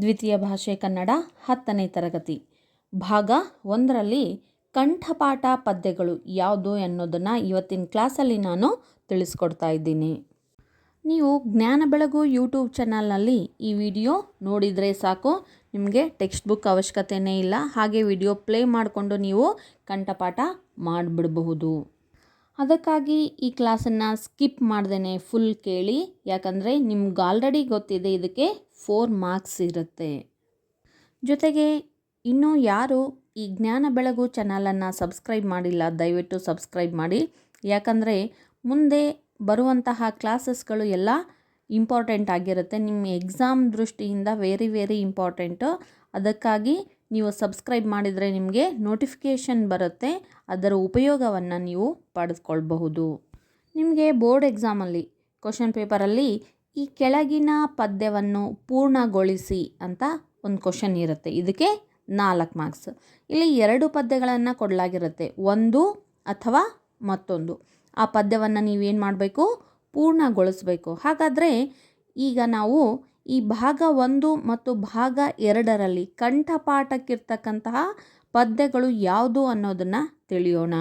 ದ್ವಿತೀಯ ಭಾಷೆ ಕನ್ನಡ, ಹತ್ತನೇ ತರಗತಿ. ಭಾಗ ಒಂದರಲ್ಲಿ ಕಂಠಪಾಠ ಪದ್ಯಗಳು ಯಾವುದು ಅನ್ನೋದನ್ನು ಇವತ್ತಿನ ಕ್ಲಾಸಲ್ಲಿ ನಾನು ತಿಳಿಸ್ಕೊಡ್ತಾ ಇದ್ದೀನಿ. ನೀವು ಜ್ಞಾನ ಬೆಳಗು ಯೂಟ್ಯೂಬ್ ಚಾನಲ್ನಲ್ಲಿ ಈ ವಿಡಿಯೋ ನೋಡಿದರೆ ಸಾಕು. ನಿಮಗೆ ಟೆಕ್ಸ್ಟ್ ಬುಕ್ ಅವಶ್ಯಕತೆಯೇ ಇಲ್ಲ. ಹಾಗೆ ವಿಡಿಯೋ ಪ್ಲೇ ಮಾಡಿಕೊಂಡು ನೀವು ಕಂಠಪಾಠ ಮಾಡಿಬಿಡಬಹುದು. ಅದಕ್ಕಾಗಿ ಈ ಕ್ಲಾಸನ್ನು ಸ್ಕಿಪ್ ಮಾಡ್ದೇ ಫುಲ್ ಕೇಳಿ. ಯಾಕಂದರೆ ನಿಮ್ಗೆ ಆಲ್ರೆಡಿ ಗೊತ್ತಿದೆ ಇದಕ್ಕೆ ಫೋರ್ ಮಾರ್ಕ್ಸ್ ಇರುತ್ತೆ. ಜೊತೆಗೆ ಇನ್ನೂ ಯಾರು ಈ ಜ್ಞಾನ ಬೆಳಗು ಚಾನಲನ್ನು ಸಬ್ಸ್ಕ್ರೈಬ್ ಮಾಡಿಲ್ಲ, ದಯವಿಟ್ಟು ಸಬ್ಸ್ಕ್ರೈಬ್ ಮಾಡಿ. ಯಾಕಂದರೆ ಮುಂದೆ ಬರುವಂತಹ ಕ್ಲಾಸಸ್ಗಳು ಎಲ್ಲ ಇಂಪಾರ್ಟೆಂಟ್ ಆಗಿರುತ್ತೆ. ನಿಮ್ಮ ಎಕ್ಸಾಮ್ ದೃಷ್ಟಿಯಿಂದ ವೆರಿ ವೆರಿ ಇಂಪಾರ್ಟೆಂಟು. ಅದಕ್ಕಾಗಿ ನೀವು ಸಬ್ಸ್ಕ್ರೈಬ್ ಮಾಡಿದರೆ ನಿಮಗೆ ನೋಟಿಫಿಕೇಷನ್ ಬರುತ್ತೆ. ಅದರ ಉಪಯೋಗವನ್ನು ನೀವು ಪಡೆದುಕೊಳ್ಬಹುದು. ನಿಮಗೆ ಬೋರ್ಡ್ ಎಕ್ಸಾಮಲ್ಲಿ, ಕ್ವಶನ್ ಪೇಪರಲ್ಲಿ ಈ ಕೆಳಗಿನ ಪದ್ಯವನ್ನು ಪೂರ್ಣಗೊಳಿಸಿ ಅಂತ ಒಂದು ಕ್ವಶನ್ ಇರುತ್ತೆ. ಇದಕ್ಕೆ ನಾಲ್ಕು ಮಾರ್ಕ್ಸ್ ಇಲ್ಲಿ ಎರಡು ಪದ್ಯಗಳನ್ನು ಕೊಡಲಾಗಿರುತ್ತೆ. ಒಂದು ಅಥವಾ ಮತ್ತೊಂದು. ಆ ಪದ್ಯವನ್ನು ನೀವೇನು ಮಾಡಬೇಕು? ಪೂರ್ಣಗೊಳಿಸಬೇಕು. ಹಾಗಾದರೆ ಈಗ ನಾವು ಈ ಭಾಗ ಒಂದು ಮತ್ತು ಭಾಗ ಎರಡರಲ್ಲಿ ಕಂಠಪಾಠಕ್ಕಿರ್ತಕ್ಕಂತಹ ಪದ್ಯಗಳು ಯಾವುದು ಅನ್ನೋದನ್ನು ತಿಳಿಯೋಣ.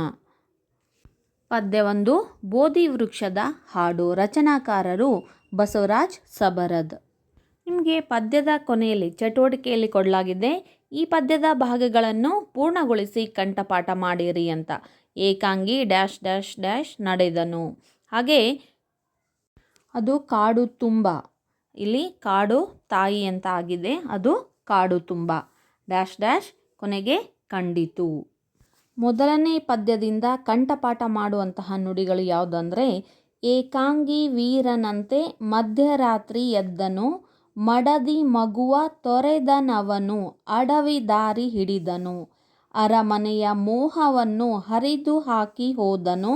ಪದ್ಯ ಒಂದು, ಬೋಧಿ ವೃಕ್ಷದ ಹಾಡು. ರಚನಾಕಾರರು ಬಸವರಾಜ್ ಸಬರದ್. ನಿಮಗೆ ಪದ್ಯದ ಕೊನೆಯಲ್ಲಿ ಚಟುವಟಿಕೆಯಲ್ಲಿ ಕೊಡಲಾಗಿದೆ ಈ ಪದ್ಯದ ಭಾಗಗಳನ್ನು ಪೂರ್ಣಗೊಳಿಸಿ ಕಂಠಪಾಠ ಮಾಡಿರಿ ಅಂತ. ಏಕಾಂಗಿ ಡ್ಯಾಶ್ ಡ್ಯಾಶ್ ಡ್ಯಾಶ್ ನಡೆದನು. ಹಾಗೆ ಅದು ಕಾಡು ತುಂಬ. ಇಲ್ಲಿ ಕಾಡು ತಾಯಿ ಅಂತ ಆಗಿದೆ. ಅದು ಕಾಡು ತುಂಬ. ಡ್ಯಾಶ್ ಡ್ಯಾಶ್ ಕೊನೆಗೆ ಕಂಡಿತು. ಮೊದಲನೇ ಪದ್ಯದಿಂದ ಕಂಠಪಾಠ ಮಾಡುವಂತಹ ನುಡಿಗಳು ಯಾವುದಂದರೆ ಏಕಾಂಗಿ ವೀರನಂತೆ ಮಧ್ಯರಾತ್ರಿ ಎದ್ದನು, ಮಡದಿ ಮಗುವ ತೊರೆದನವನು, ಅಡವಿ ದಾರಿ ಹಿಡಿದನು. ಅರಮನೆಯ ಮೋಹವನ್ನು ಹರಿದು ಹಾಕಿ ಹೋದನು,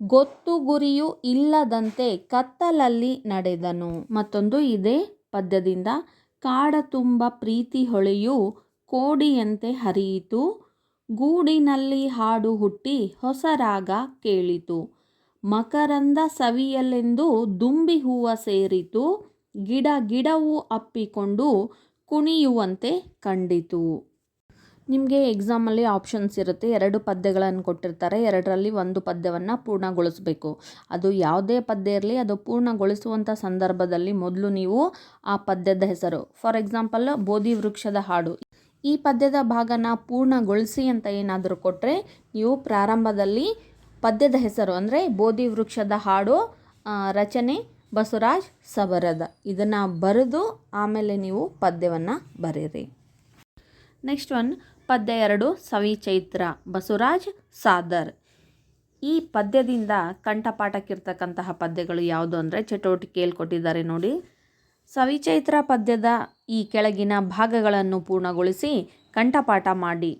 ಗೊತ್ತು ಗುರಿಯೂ ಇಲ್ಲದಂತೆ ಕತ್ತಲಲ್ಲಿ ನಡೆದನು. ಮತ್ತೊಂದು ಇದೇ ಪದ್ಯದಿಂದ ಕಾಡ ತುಂಬ ಪ್ರೀತಿ ಹೊಳೆಯು ಕೋಡಿಯಂತೆ ಹರಿಯಿತು, ಗೂಡಿನಲ್ಲಿ ಹಾಡು ಹುಟ್ಟಿ ಹೊಸ ರಾಗ ಕೇಳಿತು. ಮಕರಂದ ಸವಿಯಲೆಂದು ದುಂಬಿ ಹೂವ ಸೇರಿತು, ಗಿಡ ಗಿಡವು ಅಪ್ಪಿಕೊಂಡು ಕುಣಿಯುವಂತೆ ಕಂಡಿತು. ನಿಮಗೆ ಎಕ್ಸಾಮಲ್ಲಿ ಆಪ್ಷನ್ಸ್ ಇರುತ್ತೆ. ಎರಡು ಪದ್ಯಗಳನ್ನು ಕೊಟ್ಟಿರ್ತಾರೆ. ಎರಡರಲ್ಲಿ ಒಂದು ಪದ್ಯವನ್ನು ಪೂರ್ಣಗೊಳಿಸಬೇಕು. ಅದು ಯಾವುದೇ ಪದ್ಯ ಇರಲಿ, ಅದು ಪೂರ್ಣಗೊಳಿಸುವಂಥ ಸಂದರ್ಭದಲ್ಲಿ ಮೊದಲು ನೀವು ಆ ಪದ್ಯದ ಹೆಸರು. ಫಾರ್ ಎಕ್ಸಾಂಪಲ್ ಬೋಧಿ ವೃಕ್ಷದ ಹಾಡು. ಈ ಪದ್ಯದ ಭಾಗನ ಪೂರ್ಣಗೊಳಿಸಿ ಅಂತ ಏನಾದರೂ ಕೊಟ್ಟರೆ ನೀವು ಪ್ರಾರಂಭದಲ್ಲಿ ಪದ್ಯದ ಹೆಸರು ಅಂದರೆ ಬೋಧಿ ವೃಕ್ಷದ ಹಾಡು ರಚನೆ ಬಸವರಾಜ್ ಸಬರದ ಇದನ್ನು ಬರೆದು ಆಮೇಲೆ ನೀವು ಪದ್ಯವನ್ನು ಬರೀರಿ. ನೆಕ್ಸ್ಟ್ ಒನ್ ಪದ್ಯ ಎರಡು, ಸವಿ ಚೈತ್ರ, ಬಸವರಾಜ್ ಸಾದರ್. ಈ ಪದ್ಯದಿಂದ ಕಂಠಪಾಠಕ್ಕಿರ್ತಕ್ಕಂತಹ ಪದ್ಯಗಳು ಯಾವುದು ಅಂದರೆ ಚಟುವಟಿಕೆಯಲ್ಲಿ ಕೊಟ್ಟಿದ್ದಾರೆ ನೋಡಿ. ಸವಿಚೈತ್ರ ಪದ್ಯದ ಈ ಕೆಳಗಿನ ಭಾಗಗಳನ್ನು ಪೂರ್ಣಗೊಳಿಸಿ ಕಂಠಪಾಠ ಮಾಡಿ.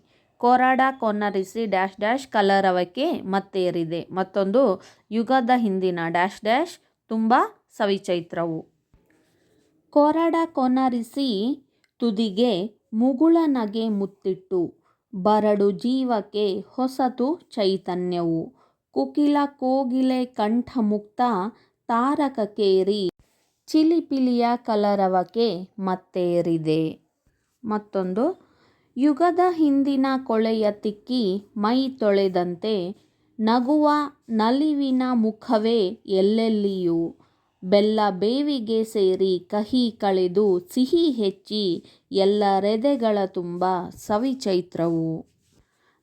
ಕೋರಾಡ ಕೊನ್ನರಿಸಿ ಡ್ಯಾಶ್ ಡ್ಯಾಶ್ ಕಲರವಕ್ಕೆ ಮತ್ತೇರಿದೆ. ಮತ್ತೊಂದು ಯುಗದ ಹಿಂದಿನ ಡ್ಯಾಶ್ ಡ್ಯಾಶ್ ತುಂಬ ಸವಿಚೈತ್ರವು. ಕೋರಾಡ ಕೊನ್ನರಿಸಿ ತುದಿಗೆ ಮುಗುಳ ನಗೆ ಮುತ್ತಿಟ್ಟು ಬರಡು ಜೀವಕ್ಕೆ ಹೊಸತು ಚೈತನ್ಯವು. ಕುಕಿಲ ಕೋಗಿಲೆ ಕಂಠ ಮುಕ್ತ ತಾರಕಕೇರಿ ಚಿಲಿಪಿಲಿಯ ಕಲರವಕ್ಕೆ ಮತ್ತೇರಿದೆ. ಮತ್ತೊಂದು ಯುಗದ ಹಿಂದಿನ ಕೊಳೆಯ ತಿಕ್ಕಿ ಮೈ ತೊಳೆದಂತೆ ನಗುವ ನಲಿವಿನ ಮುಖವೇ ಎಲ್ಲೆಲ್ಲಿಯೂ. ಬೆಲ್ಲ ಬೇವಿಗೆ ಸೇರಿ ಕಹಿ ಕಳೆದು ಸಿಹಿ ಹೆಚ್ಚಿ ಎಲ್ಲ ರೆದೆಗಳ ತುಂಬ ಸವಿಚೈತ್ರವು.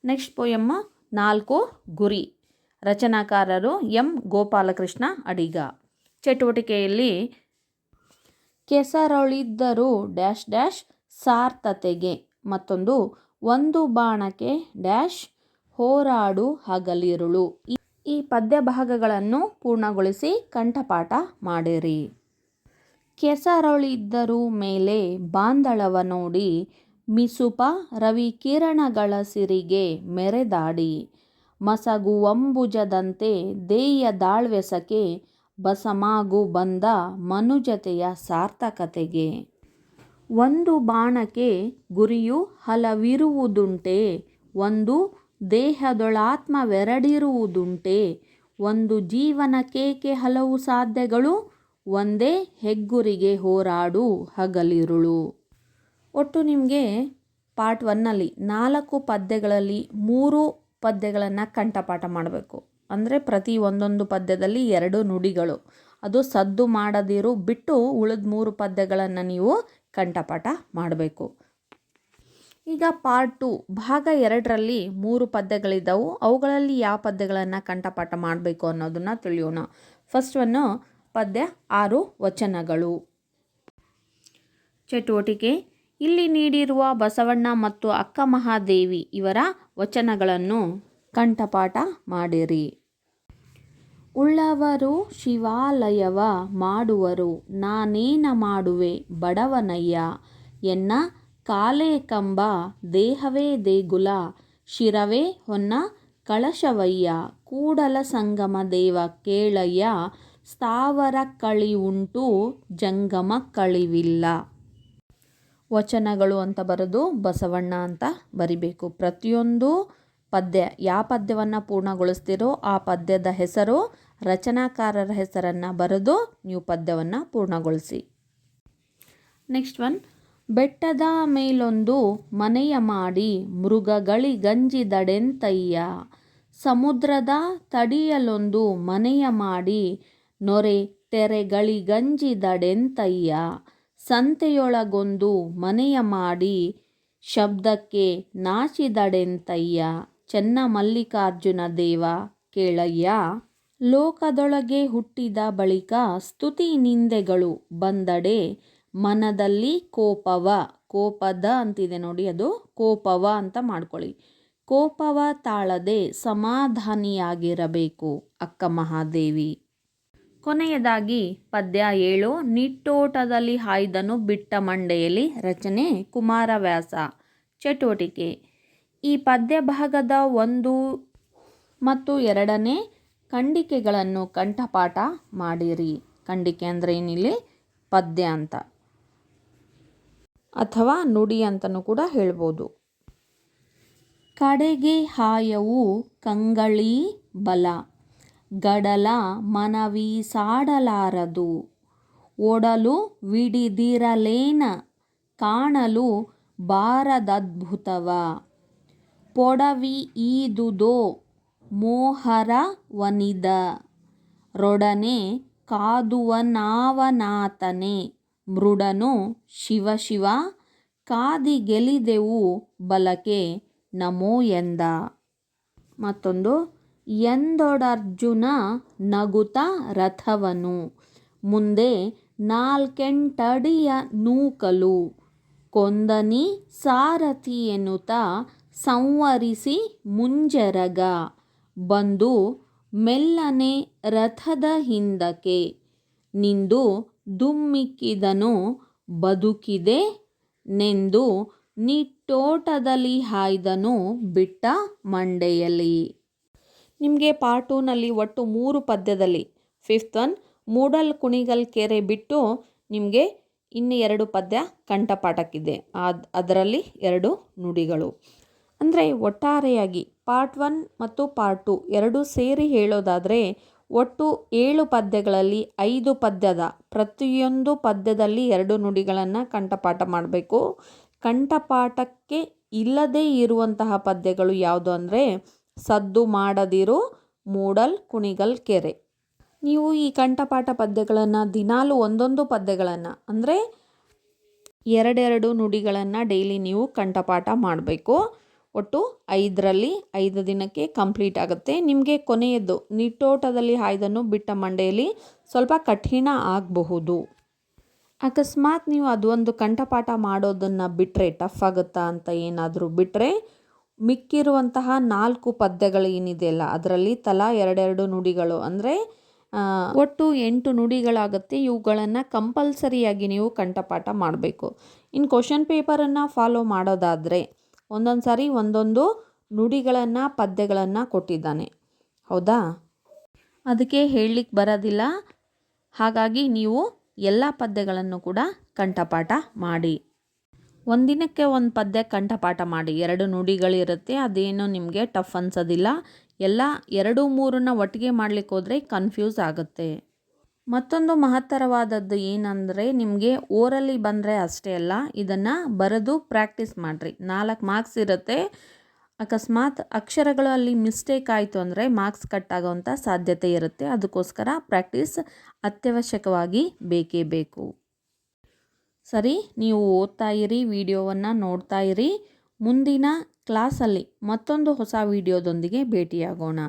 ನೆಕ್ಸ್ಟ್ ಪೋಯಮ್ಮ, ನಾಲ್ಕು ಗುರಿ. ರಚನಾಕಾರರು ಎಂ. ಗೋಪಾಲಕೃಷ್ಣ ಅಡಿಗ. ಚಟುವಟಿಕೆಯಲ್ಲಿ ಕೆಸರೊಳಿದ್ದರೂ ಡ್ಯಾಶ್ ಡ್ಯಾಶ್ ಸಾರ್ಥತೆಗೆ. ಮತ್ತೊಂದು, ಒಂದು ಬಾಣಕ್ಕೆ ಡ್ಯಾಶ್ ಹೋರಾಡು ಹಗಲಿರುಳು. ಈ ಪದ್ಯ ಭಾಗಗಳನ್ನು ಪೂರ್ಣಗೊಳಿಸಿ ಕಂಠಪಾಠ ಮಾಡಿರಿ. ಕೆಸರೊಳಿದ್ದರೂ ಮೇಲೆ ಬಾಂದಳವ ನೋಡಿ, ಮಿಸುಪ ರವಿ ಕಿರಣಗಳ ಸಿರಿಗೆ ಮೆರೆದಾಡಿ. ಮಸಗು ಮಸಗುವಂಬುಜದಂತೆ ದೇಯ ದಾಳ್ವೆಸಕೆ ಬಸಮಾಗು ಬಂದ ಮನುಜತೆಯ ಸಾರ್ಥಕತೆಗೆ. ಒಂದು ಬಾಣಕ್ಕೆ ಗುರಿಯು ಹಲವಿರುವುದುಂಟೆ, ಒಂದು ದೇಹದೊಳಾತ್ಮವೆರಡಿರುವುದುಂಟೆ, ಒಂದು ಜೀವನಕ್ಕೇಕೆ ಹಲವು ಸಾಧ್ಯಗಳು, ಒಂದೇ ಹೆಗ್ಗುರಿಗೆ ಹೋರಾಡು ಹಗಲಿರುಳು. ಒಟ್ಟು ನಿಮಗೆ ಪಾರ್ಟ್ ಒನ್ನಲ್ಲಿ ನಾಲ್ಕು ಪದ್ಯಗಳಲ್ಲಿ ಮೂರು ಪದ್ಯಗಳನ್ನು ಕಂಠಪಾಠ ಮಾಡಬೇಕು. ಅಂದರೆ ಪ್ರತಿ ಒಂದೊಂದು ಪದ್ಯದಲ್ಲಿ ಎರಡು ನುಡಿಗಳು. ಅದು ಸದ್ದು ಮಾಡದಿರು ಬಿಟ್ಟು ಉಳಿದ ಮೂರು ಪದ್ಯಗಳನ್ನು ನೀವು ಕಂಠಪಾಠ ಮಾಡಬೇಕು. ಈಗ ಪಾರ್ಟ್ ಟು ಭಾಗ ಎರಡರಲ್ಲಿ ಮೂರು ಪದ್ಯಗಳಿದ್ದವು. ಅವುಗಳಲ್ಲಿ ಯಾವ ಪದ್ಯಗಳನ್ನು ಕಂಠಪಾಠ ಮಾಡಬೇಕು ಅನ್ನೋದನ್ನು ತಿಳಿಯೋಣ. ಫಸ್ಟ್ ಒನ್ನು ಪದ್ಯ ಆರು ವಚನಗಳು. ಚಟುವಟಿಕೆ, ಇಲ್ಲಿ ನೀಡಿರುವ ಬಸವಣ್ಣ ಮತ್ತು ಅಕ್ಕ ಮಹಾದೇವಿ ಇವರ ವಚನಗಳನ್ನು ಕಂಠಪಾಠ ಮಾಡಿರಿ. ಉಳ್ಳವರು ಶಿವಾಲಯವ ಮಾಡುವರು. ನಾನೇನ ಮಾಡುವೆ? ಬಡವನಯ್ಯ. ಎನ್ನ ಕಾಲೇ ಕಂಬ, ದೇಹವೇ ದೇಗುಲ. ಶಿರವೇ ಹೊನ್ನ ಕಳಶವಯ್ಯ. ಕೂಡಲ ಸಂಗಮ ದೇವ ಕೇಳಯ್ಯ. ಸ್ಥಾವರ ಕಳಿವುಂಟು ಜಂಗಮ ಕಳಿವಿಲ್ಲ. ವಚನಗಳು ಅಂತ ಬರೆದು ಬಸವಣ್ಣ ಅಂತ ಬರಿಬೇಕು. ಪ್ರತಿಯೊಂದು ಪದ್ಯ ಯಾವ ಪದ್ಯವನ್ನು ಪೂರ್ಣಗೊಳಿಸ್ತೀರೋ ಆ ಪದ್ಯದ ಹೆಸರು ರಚನಾಕಾರರ ಹೆಸರನ್ನು ಬರೆದು ನೀವು ಪದ್ಯವನ್ನು ಪೂರ್ಣಗೊಳಿಸಿ. ನೆಕ್ಸ್ಟ್ ಒನ್, ಬೆಟ್ಟದ ಮೇಲೊಂದು ಮನೆಯ ಮಾಡಿ ಮೃಗಗಳಿಗಂಜಿದಡೆಂತಯ್ಯ. ಸಮುದ್ರದ ತಡಿಯಲೊಂದು ಮನೆಯ ಮಾಡಿ ನೊರೆ ತೆರೆಗಳಿಗಂಜಿದಡೆಂತಯ್ಯ. ಸಂತೆಯೊಳಗೊಂದು ಮನೆಯ ಮಾಡಿ ಶಬ್ದಕ್ಕೆ ನಾಚಿದಡೆಂತಯ್ಯ. ಚೆನ್ನ ಮಲ್ಲಿಕಾರ್ಜುನ ದೇವ ಕೇಳಯ್ಯ. ಲೋಕದೊಳಗೆ ಹುಟ್ಟಿದ ಬಳಿಕ ಸ್ತುತಿ ನಿಂದೆಗಳು ಬಂದಡೆ ಮನದಲ್ಲಿ ಕೋಪವ. ಕೋಪದ ಅಂತಿದೆ ನೋಡಿ ಅದು. ಕೋಪವ ಅಂತ ಮಾಡ್ಕೊಳ್ಳಿ. ಕೋಪವ ತಾಳದೆ ಸಮಾಧಾನಿಯಾಗಿರಬೇಕು ಅಕ್ಕ ಮಹಾದೇವಿ. ಕೊನೆಯದಾಗಿ ಪದ್ಯ ಏಳು, ನಿಟ್ಟೋಟದಲ್ಲಿ ಹಾಯ್ದನು ಬಿಟ್ಟ ಮಂಡೆಯಲ್ಲಿ ರಚನೆ ಕುಮಾರವ್ಯಾಸ. ಚಟುವಟಿಕೆ. ಈ ಪದ್ಯಭಾಗದ ಒಂದು ಮತ್ತು ಎರಡನೇ ಖಂಡಿಕೆಗಳನ್ನು ಕಂಠಪಾಠ ಮಾಡಿರಿ. ಖಂಡಿಕೆ ಅಂದರೆ ಏನಿಲ್ಲಿ? ಪದ್ಯ ಅಂತ. ಅಥವಾ ನುಡಿ ಅಂತಲೂ ಕೂಡ ಹೇಳ್ಬೋದು. ಕಡೆಗೆ ಹಾಯವು ಕಂಗಳಿ ಬಲ, ಗಡಲ ಮನವಿ ಸಾಡಲಾರದು ಓಡಲು ವಿಡಿದಿರಲೇನ, ಕಾಣಲು ಬಾರದದ್ಭುತವ. ಪೊಡವಿ ಮೋಹರವನಿದ ಮೋಹರ ವನಿದ. ರೊಡನೆ ಕಾದುವನಾವನಾತನೆ. ಮೃಡನು ಶಿವ ಶಿವ ಕಾದಿ ಗೆಲಿದೆವು ಬಲಕೆ ನಮೋ ಎಂದ. ಮತ್ತೊಂದು, ಎಂದೊಡರ್ಜುನ ನಗುತ ರಥವನು. ಮುಂದೆ ನಾಲ್ಕೆಂಟಡಿಯ ನೂಕಲು ಕೊಂದನಿ ಸಾರಥಿ ಎನ್ನುತ್ತ ಸಂವರಿಸಿ ಮುಂಜರಗ. ಬಂದು ಮೆಲ್ಲನೆ ರಥದ ಹಿಂದಕ್ಕೆ ನಿಂದು ದುಮ್ಮಿಕ್ಕಿದನು ಬದುಕಿದೆ ನೆಂದು ನಿಟ್ಟೋಟದಲ್ಲಿ ಹಾಯ್ದನು ಬಿಟ್ಟ ಮಂಡೆಯಲ್ಲಿ. ನಿಮಗೆ ಪಾರ್ಟ್ ಟೂನಲ್ಲಿ ಒಟ್ಟು ಮೂರು ಪದ್ಯದಲ್ಲಿ. ಫಿಫ್ತ್ ಒನ್ ಮೂಡಲ್ ಕುಣಿಗಲ್ ಕೆರೆ ಬಿಟ್ಟು ನಿಮಗೆ ಇನ್ನು ಎರಡು ಪದ್ಯ ಕಂಠಪಾಠಕ್ಕಿದೆ. ಅದು ಅದರಲ್ಲಿ ಎರಡು ನುಡಿಗಳು. ಅಂದರೆ ಒಟ್ಟಾರೆಯಾಗಿ ಪಾರ್ಟ್ ಒನ್ ಮತ್ತು ಪಾರ್ಟ್ ಟು ಎರಡೂ ಸೇರಿ ಹೇಳೋದಾದರೆ ಒಟ್ಟು ಏಳು ಪದ್ಯಗಳಲ್ಲಿ ಐದು ಪದ್ಯದ ಪ್ರತಿಯೊಂದು ಪದ್ಯದಲ್ಲಿ ಎರಡು ನುಡಿಗಳನ್ನು ಕಂಠಪಾಠ ಮಾಡಬೇಕು. ಕಂಠಪಾಠಕ್ಕೆ ಇಲ್ಲದೇ ಇರುವಂತಹ ಪದ್ಯಗಳು ಯಾವುದು ಅಂದರೆ ಸದ್ದು ಮಾಡದಿರು, ಮೂಡಲ್, ಕುಣಿಗಲ್, ಕೆರೆ. ನೀವು ಈ ಕಂಠಪಾಠ ಪದ್ಯಗಳನ್ನು ದಿನಾಲು ಒಂದೊಂದು ಪದ್ಯಗಳನ್ನು ಅಂದರೆ ಎರಡೆರಡು ನುಡಿಗಳನ್ನು ಡೈಲಿ ನೀವು ಕಂಠಪಾಠ ಮಾಡಬೇಕು. ಒಟ್ಟು ಐದರಲ್ಲಿ ಐದು ದಿನಕ್ಕೆ ಕಂಪ್ಲೀಟ್ ಆಗುತ್ತೆ. ನಿಮಗೆ ಕೊನೆಯದ್ದು ನಿಟ್ಟೋಟದಲ್ಲಿ ಹಾಯ್ದನ್ನು ಬಿಟ್ಟ ಮಂಡೆಯಲ್ಲಿ ಸ್ವಲ್ಪ ಕಠಿಣ ಆಗಬಹುದು. ಅಕಸ್ಮಾತ್ ನೀವು ಅದೊಂದು ಕಂಠಪಾಠ ಮಾಡೋದನ್ನು ಬಿಟ್ಟರೆ ಟಫ್ ಆಗುತ್ತಾ ಅಂತ ಏನಾದರೂ ಬಿಟ್ಟರೆ ಮಿಕ್ಕಿರುವಂತಹ ನಾಲ್ಕು ಪದ್ಯಗಳು ಏನಿದೆಯಲ್ಲ ಅದರಲ್ಲಿ ತಲಾ ಎರಡೆರಡು ನುಡಿಗಳು ಅಂದರೆ ಒಟ್ಟು ಎಂಟು ನುಡಿಗಳಾಗುತ್ತೆ. ಇವುಗಳನ್ನು ಕಂಪಲ್ಸರಿಯಾಗಿ ನೀವು ಕಂಠಪಾಠ ಮಾಡಬೇಕು. ಇನ್ನು ಕ್ವಶನ್ ಪೇಪರನ್ನು ಫಾಲೋ ಮಾಡೋದಾದರೆ ಒಂದೊಂದು ಸಾರಿ ಒಂದೊಂದು ನುಡಿಗಳನ್ನು, ಪದ್ಯಗಳನ್ನು ಕೊಟ್ಟಿದ್ದಾನೆ. ಹೌದಾ? ಅದಕ್ಕೆ ಹೇಳಲಿಕ್ಕೆ ಬರೋದಿಲ್ಲ. ಹಾಗಾಗಿ ನೀವು ಎಲ್ಲ ಪದ್ಯಗಳನ್ನು ಕೂಡ ಕಂಠಪಾಠ ಮಾಡಿ. ಒಂದಿನಕ್ಕೆ ಒಂದು ಪದ್ಯ ಕಂಠಪಾಠ ಮಾಡಿ. ಎರಡು ನುಡಿಗಳಿರುತ್ತೆ, ಅದೇನು ನಿಮಗೆ ಟಫ್ ಅನ್ಸೋದಿಲ್ಲ. ಎಲ್ಲ ಎರಡು ಮೂರನ್ನ ಒಟ್ಟಿಗೆ ಮಾಡಲಿಕ್ಕೆ ಹೋದರೆ ಕನ್ಫ್ಯೂಸ್ ಆಗುತ್ತೆ. ಮತ್ತೊಂದು ಮಹತ್ತರವಾದದ್ದು ಏನಂದರೆ ನಿಮಗೆ ಓರಲ್ಲಿ ಬಂದರೆ ಅಷ್ಟೇ ಅಲ್ಲ, ಇದನ್ನು ಬರೆದು ಪ್ರಾಕ್ಟೀಸ್ ಮಾಡಿರಿ. ನಾಲ್ಕು ಮಾರ್ಕ್ಸ್ ಇರುತ್ತೆ. ಅಕಸ್ಮಾತ್ ಅಕ್ಷರಗಳು ಅಲ್ಲಿ ಮಿಸ್ಟೇಕ್ ಆಯಿತು ಅಂದರೆ ಮಾರ್ಕ್ಸ್ ಕಟ್ ಸಾಧ್ಯತೆ ಇರುತ್ತೆ. ಅದಕ್ಕೋಸ್ಕರ ಪ್ರಾಕ್ಟೀಸ್ ಅತ್ಯವಶ್ಯಕವಾಗಿ ಬೇಕೇ ಬೇಕು. ಸರಿ, ನೀವು ಓದ್ತಾ ಇರಿ, ವಿಡಿಯೋವನ್ನು ನೋಡ್ತಾ ಇರಿ. ಮುಂದಿನ ಕ್ಲಾಸಲ್ಲಿ ಮತ್ತೊಂದು ಹೊಸ ವಿಡಿಯೋದೊಂದಿಗೆ ಭೇಟಿಯಾಗೋಣ.